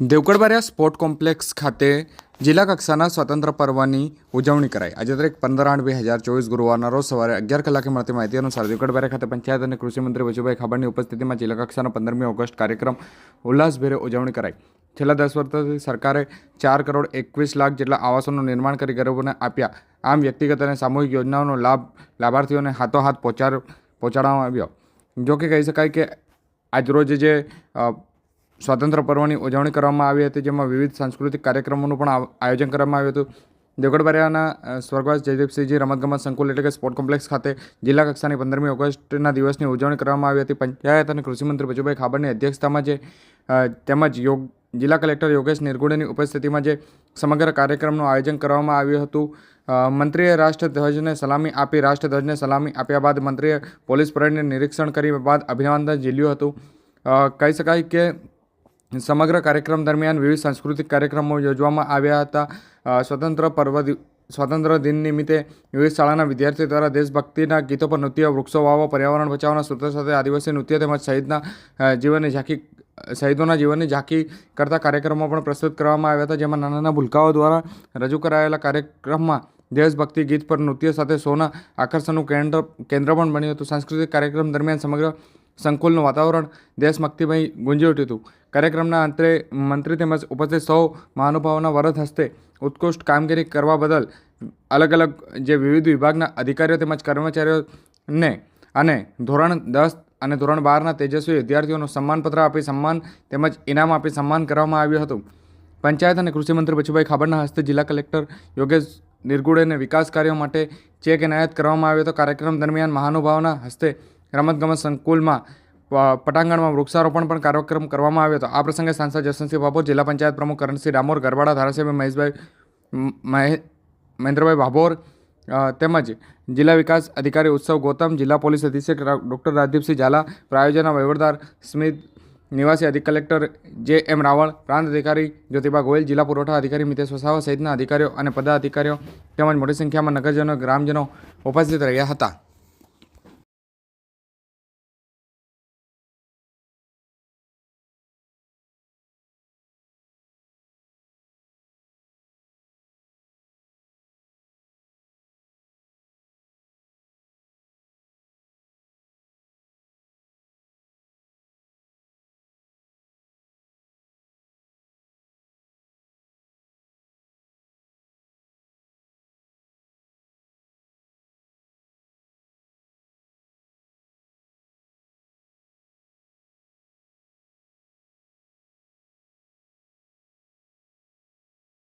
Devgadh Baria sport complex ખાતે જિલ્લા કક્ષાના સ્વતંત્ર પર્વની ઉજવણી કરાઈ. આજે તારીખ પંદર આઠ બે હજાર ચોવીસ ગુરુવારના રોજ સવારે અગિયાર કલાકે મળતી માહિતી અનુસાર દેવગઢબારિયા ખાતે પંચાયત અને કૃષિમંત્રી વજુભાઈ ખાબડની ઉપસ્થિતિમાં જિલ્લા કક્ષાનો પંદરમી ઓગસ્ટ કાર્યક્રમ ઉલ્લાસભેરે ઉજવણી કરાઈ. છેલ્લા દસ વર્ષથી સરકારે ચાર કરોડ એકવીસ લાખ જેટલા આવાસોનું નિર્માણ કરી ગરીબોને આપ્યા. આમ વ્યક્તિગત અને સામૂહિક યોજનાઓનો લાભ લાભાર્થીઓને હાથોહાથ પહોંચાડ પહોંચાડવામાં આવ્યો. જો કે કહી શકાય કે આજરોજ જે સ્વાતંત્ર્ય પર્વની ઉજવણી કરવામાં આવી હતી, જેમાં વિવિધ સાંસ્કૃતિક કાર્યક્રમોનું પણ આયોજન કરવામાં આવ્યું હતું. દેવગઢબારિયાના સ્વર્ગવાસ જયદીપસિંહજી રમતગમત સંકુલ એટલે કે સ્પોર્ટ કોમ્પ્લેક્સ ખાતે જિલ્લા કક્ષાની પંદરમી ઓગસ્ટના દિવસની ઉજવણી કરવામાં આવી હતી. પંચાયત અને કૃષિમંત્રી બચુભાઈ ખાબડની અધ્યક્ષતામાં જે તેમજ યોગ, જિલ્લા કલેક્ટર યોગેશ નિર્ગુડેની ઉપસ્થિતિમાં જે સમગ્ર કાર્યક્રમનું આયોજન કરવામાં આવ્યું હતું. મંત્રીએ રાષ્ટ્રધ્વજને સલામી આપી, રાષ્ટ્રધ્વજને સલામી આપ્યા બાદ મંત્રીએ પોલીસ પરેડને નિરીક્ષણ કરી બાદ અભિનંદન ઝીલ્યું હતું. કહી શકાય કે સમગ્ર કાર્યક્રમ દરમિયાન વિવિધ સાંસ્કૃતિક કાર્યક્રમો યોજવામાં આવ્યા હતા. સ્વતંત્ર પર્વ સ્વતંત્ર દિન નિમિત્તે વિવિધ શાળાના વિદ્યાર્થીઓ દ્વારા દેશભક્તિના ગીતો પર નૃત્ય, વૃક્ષો વાવો પર્યાવરણ બચાવવાના સૂત્ર સાથે આદિવાસી નૃત્ય તેમજ શહીદના જીવનની ઝાંખી શહીદોના જીવનની ઝાંખી કરતા કાર્યક્રમો પણ પ્રસ્તુત કરવામાં આવ્યા હતા. જેમાં નાના નાના ભૂલકાઓ દ્વારા રજૂ કરાયેલા કાર્યક્રમમાં દેશભક્તિ ગીત પર નૃત્ય સાથે શોના આકર્ષણનું કેન્દ્ર કેન્દ્ર પણ બન્યું હતું. સાંસ્કૃતિક કાર્યક્રમ દરમિયાન સમગ્ર સંકુલનું વાતાવરણ દેશભક્તિમય ગુંજી ઉઠ્યું હતું. કાર્યક્રમના અંતે મંત્રી તેમજ ઉપસ્થિત સૌ મહાનુભાવોના વરદ હસ્તે ઉત્કૃષ્ટ કામગીરી કરવા બદલ અલગ અલગ જે વિવિધ વિભાગના અધિકારીઓ તેમજ કર્મચારીઓને અને ધોરણ દસ અને ધોરણ બારના તેજસ્વી વિદ્યાર્થીઓનું સન્માનપત્ર આપી સન્માન તેમજ ઇનામ આપી સન્માન કરવામાં આવ્યું હતું. પંચાયત અને કૃષિમંત્રી બચુભાઈ ખાબડના હસ્તે જિલ્લા કલેક્ટર યોગેશ નિર્ગુડેને વિકાસ કાર્યો માટે ચેક એનાયત કરવામાં આવ્યો હતો. કાર્યક્રમ દરમિયાન મહાનુભાવોના હસ્તે રમતગમત સંકુલમાં પટાંગણમાં વૃક્ષારોપણ પણ કાર્યક્રમ કરવામાં આવ્યો હતો. આ પ્રસંગે સાંસદ જસવંતસિંહ ભાભોર, જિલ્લા પંચાયત પ્રમુખ કરણસિંહ ડામોર ગરબાડા ધારાસભ્ય મહેશભાઈ મહે- મહેન્દ્રભાઈ ભાભોર તેમજ જિલ્લા વિકાસ અધિકારી ઉત્સવ ગૌતમ, જિલ્લા પોલીસ અધિક્ષક ડૉક્ટર રાજદીપસિંહ ઝાલા, પ્રાયોજના વહીવટદાર સ્મિત, નિવાસી અધિક કલેક્ટર જે એમ રાવળ, પ્રાંત અધિકારી જ્યોતિબા ગોયલ, જિલ્લા પુરવઠા અધિકારી મિતેશ વસાવા સહિતના અધિકારીઓ અને પદાધિકારીઓ તેમજ મોટી સંખ્યામાં નગરજનો, ગ્રામજનો ઉપસ્થિત રહ્યા હતા.